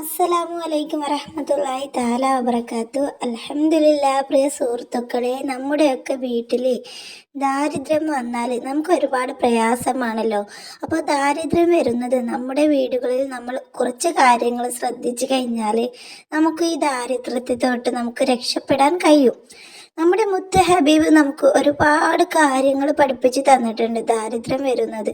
അസ്സലാമു അലൈക്കും വറഹമത്തല്ലാഹി താല വബർക്കാത്തു അലഹമില്ല പ്രിയ സുഹൃത്തുക്കളെ നമ്മുടെയൊക്കെ വീട്ടിൽ ദാരിദ്ര്യം വന്നാൽ നമുക്ക് ഒരുപാട് പ്രയാസമാണല്ലോ. അപ്പോൾ ദാരിദ്ര്യം വരുന്നത് നമ്മുടെ വീടുകളിൽ നമ്മൾ കുറച്ച് കാര്യങ്ങൾ ശ്രദ്ധിച്ചു കഴിഞ്ഞാൽ നമുക്ക് ഈ ദാരിദ്ര്യത്തെ തൊട്ട് നമുക്ക് രക്ഷപ്പെടാൻ കഴിയും. നമ്മുടെ മുത്ത ഹബീബ് നമുക്ക് ഒരുപാട് കാര്യങ്ങൾ പഠിപ്പിച്ച് തന്നിട്ടുണ്ട് ദാരിദ്ര്യം വരുന്നത്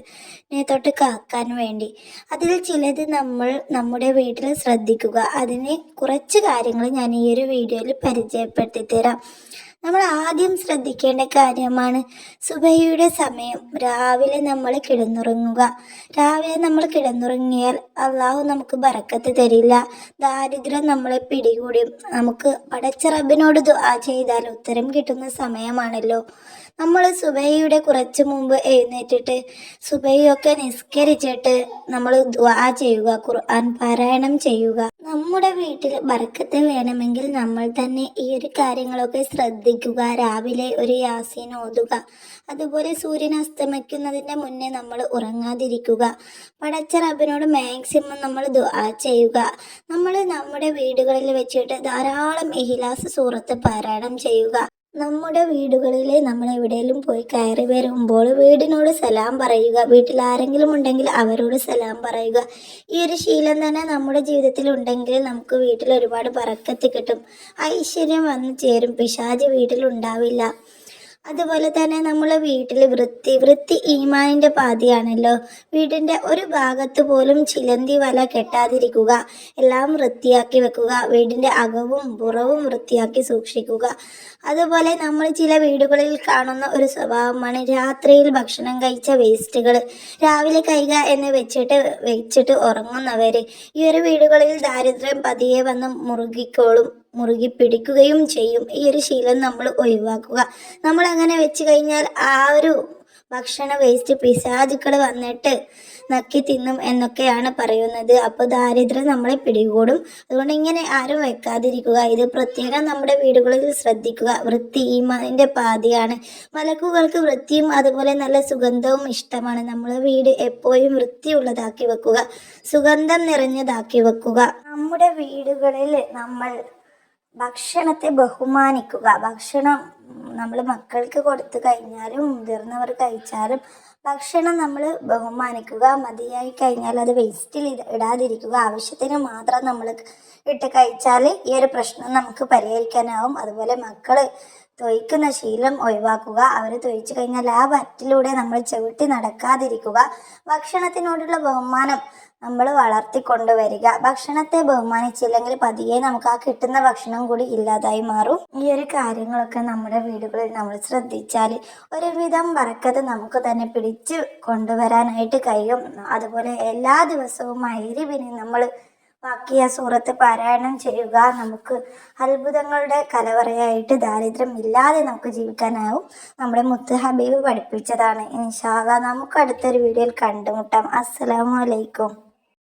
നെ തൊട്ട് കാക്കാൻ വേണ്ടി. അതിൽ ചിലത് നമ്മൾ നമ്മുടെ വീട്ടിൽ ശ്രദ്ധിക്കുക. അതിനെ കുറച്ച് കാര്യങ്ങൾ ഞാൻ ഈ ഒരു വീഡിയോയിൽ പരിചയപ്പെടുത്തി തരാം നമ്മൾ ആദ്യം ശ്രദ്ധിക്കേണ്ട കാര്യമാണ് സുബഹിയുടെ സമയം. രാവിലെ നമ്മൾ കിടന്നുറങ്ങുക. രാവിലെ നമ്മൾ കിടന്നുറങ്ങിയാൽ അള്ളാഹു നമുക്ക് ബറക്കത്ത് തരില്ല. ദാരിദ്ര്യം നമ്മളെ പിടികൂടും. നമുക്ക് പടച്ച റബ്ബിനോട് ദുആ ചെയ്താൽ ഉത്തരം കിട്ടുന്ന സമയമാണല്ലോ. നമ്മൾ സുബൈയുടെ കുറച്ച് മുമ്പ് എഴുന്നേറ്റിട്ട് സുബൈയൊക്കെ നിസ്കരിച്ചിട്ട് നമ്മൾ ദ്വാ ചെയ്യുക ഖുർആൻ പാരായണം ചെയ്യുക. നമ്മുടെ വീട്ടിൽ ബർക്കത്ത് വേണമെങ്കിൽ നമ്മൾ തന്നെ ഈ ഒരു കാര്യങ്ങളൊക്കെ ശ്രദ്ധിക്കുക രാവിലെ ഒരു യാസീൻ ഓതുക അതുപോലെ സൂര്യൻ അസ്തമിക്കുന്നതിന്റെ മുന്നേ നമ്മൾ ഉറങ്ങാതിരിക്കുക പടച്ച റബിനോട് മാക്സിമം നമ്മൾ ദുആ ചെയ്യുക. നമ്മൾ നമ്മുടെ വീടുകളിൽ വെച്ചിട്ട് ധാരാളം ഇഹിലാസ് സൂറത്ത് പാരായണം ചെയ്യുക. നമ്മുടെ വീടുകളിൽ നമ്മൾ എവിടെയെങ്കിലും പോയി കയറി വരുമ്പോൾ വീടിനോട് സലാം പറയുക വീട്ടിൽ ആരെങ്കിലും ഉണ്ടെങ്കിൽ അവരോട് സലാം പറയുക. ഈ ഒരു ശീലം തന്നെ നമ്മുടെ ജീവിതത്തിൽ ഉണ്ടെങ്കിൽ നമുക്ക് വീട്ടിൽ ഒരുപാട് പറക്കത്തി കിട്ടും. ഐശ്വര്യം വന്നു ചേരും. പിശാജ് വീട്ടിലുണ്ടാവില്ല അതുപോലെ തന്നെ നമ്മൾ വീട്ടിൽ വൃത്തി വൃത്തി ഈമാനിന്റെ പാതിയാണല്ലോ. വീടിന്റെ ഒരു ഭാഗത്ത് പോലും ചിലന്തി വല കെട്ടാതിരിക്കുക എല്ലാം വൃത്തിയാക്കി വെക്കുക വീടിന്റെ അകവും പുറവും വൃത്തിയാക്കി സൂക്ഷിക്കുക. അതുപോലെ നമ്മൾ ചില വീടുകളിൽ കാണുന്ന ഒരു സ്വഭാവമാണ് രാത്രിയിൽ ഭക്ഷണം കഴിച്ച വേസ്റ്റുകൾ രാവിലെ കൈക എന്ന് വെച്ചിട്ട് വെച്ചിട്ട് ഉറങ്ങുന്നവർ ഈ ഒരു വീടുകളിൽ ദാരിദ്ര്യം പതിയെ വന്ന് മുറുകിക്കോളും. മുറുകി പിടിക്കുകയും ചെയ്യും. ഈ ഒരു ശീലം നമ്മൾ ഒഴിവാക്കുക. നമ്മൾ അങ്ങനെ വെച്ച് കഴിഞ്ഞാൽ ആ ഒരു ഭക്ഷണ വേസ്റ്റ് പിശാചുക്കൾ വന്നിട്ട് നക്കി തിന്നും എന്നൊക്കെയാണ് പറയുന്നത്. അപ്പോൾ ദാരിദ്ര്യം നമ്മളെ പിടികൂടും. അതുകൊണ്ട് ഇങ്ങനെ ആരും വെക്കാതിരിക്കുക. ഇത് പ്രത്യേകം നമ്മുടെ വീടുകളിൽ ശ്രദ്ധിക്കുക. വൃത്തി ഈമാനിന്റെ പാതിയാണ്. മലക്കുകൾക്ക് വൃത്തിയും അതുപോലെ നല്ല സുഗന്ധവും ഇഷ്ടമാണ്. നമ്മൾ വീട് എപ്പോഴും വൃത്തിയുള്ളതാക്കി വെക്കുക. സുഗന്ധം നിറഞ്ഞതാക്കി വെക്കുക. നമ്മുടെ വീടുകളിൽ നമ്മൾ ഭക്ഷണത്തെ ബഹുമാനിക്കുക. ഭക്ഷണം നമ്മൾ മക്കൾക്ക് കൊടുത്തു കഴിഞ്ഞാലും മുതിർന്നവർ കഴിച്ചാലും ഭക്ഷണം നമ്മൾ ബഹുമാനിക്കുക. മതിയായി കഴിഞ്ഞാൽ അത് വേസ്റ്റിൽ ഇടാതിരിക്കുക. ആവശ്യത്തിന് മാത്രം നമ്മൾ ഇട്ട് കഴിച്ചാൽ ഈ ഒരു പ്രശ്നം നമുക്ക് പരിഹരിക്കാനാവും. അതുപോലെ മക്കൾ തൊയ്ക്കുന്ന ശീലം ഒഴിവാക്കുക. അവർ തൊഴിച്ചു കഴിഞ്ഞാൽ ആ വറ്റിലൂടെ നമ്മൾ ചവിട്ടി നടക്കാതിരിക്കുക. ഭക്ഷണത്തിനോടുള്ള ബഹുമാനം നമ്മൾ വളർത്തിക്കൊണ്ടുവരിക. ഭക്ഷണത്തെ ബഹുമാനിച്ചില്ലെങ്കിൽ പതിയെ നമുക്ക് ആ കിട്ടുന്ന ഭക്ഷണം കൂടി ഇല്ലാതായി മാറും. ഈ ഒരു കാര്യങ്ങളൊക്കെ നമ്മുടെ വീടുകളിൽ നമ്മൾ ശ്രദ്ധിച്ചാൽ ഒരുവിധം വറക്കത് നമുക്ക് തന്നെ പിടിച്ച് കൊണ്ടുവരാനായിട്ട് കഴിയും. അതുപോലെ എല്ലാ ദിവസവും മൈരിവിന് നമ്മൾ ബാക്കിയ സൂറത്ത് പാരായണം ചെയ്യുക. നമുക്ക് അത്ഭുതങ്ങളുടെ കലവറയായിട്ട് ദാരിദ്ര്യം ഇല്ലാതെ നമുക്ക് ജീവിക്കാനാവും. നമ്മുടെ മുത്ത് ഹബീബ് പഠിപ്പിച്ചതാണ് ഇൻഷാല്ല നമുക്ക് അടുത്തൊരു വീഡിയോയിൽ കണ്ടുമുട്ടാം. അസ്സലാമു അലൈക്കും.